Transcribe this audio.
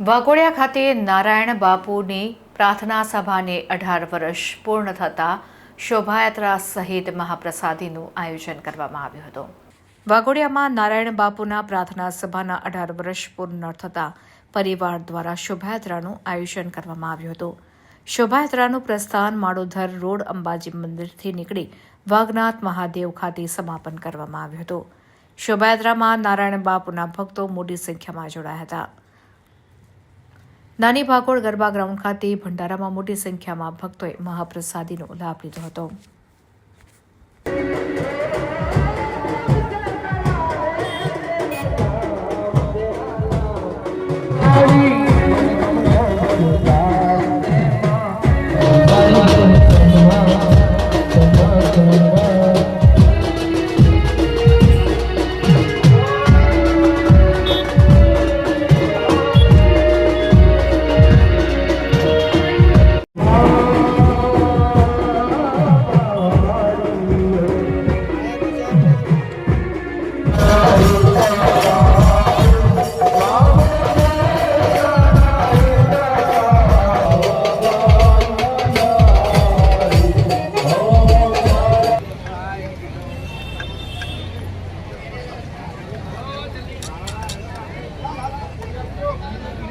વાઘોડિયા ખાતે નારાયણ બાપુની પ્રાર્થના સભાને અઢાર વર્ષ પૂર્ણ થતાં શોભાયાત્રા સહિત મહાપ્રસાદીનું આયોજન કરવામાં આવ્યું હતું. વાઘોડિયામાં નારાયણ બાપુના પ્રાર્થના સભાના અઢાર વર્ષ પૂર્ણ થતાં પરિવાર દ્વારા શોભાયાત્રાનું આયોજન કરવામાં આવ્યું હતું. શોભાયાત્રાનું પ્રસ્થાન માળોધર રોડ અંબાજી મંદિરથી નીકળી વાઘનાથ મહાદેવ ખાતે સમાપન કરવામાં આવ્યું હતું. શોભાયાત્રામાં નારાયણ બાપુના ભક્તો મોટી સંખ્યામાં જોડાયા હતા. નાની ભાગોળ ગરબા ગ્રાઉન્ડ ખાતે ભંડારામાં મોટી સંખ્યામાં ભક્તોએ મહાપ્રસાદીનો લાભ લીધો હતો.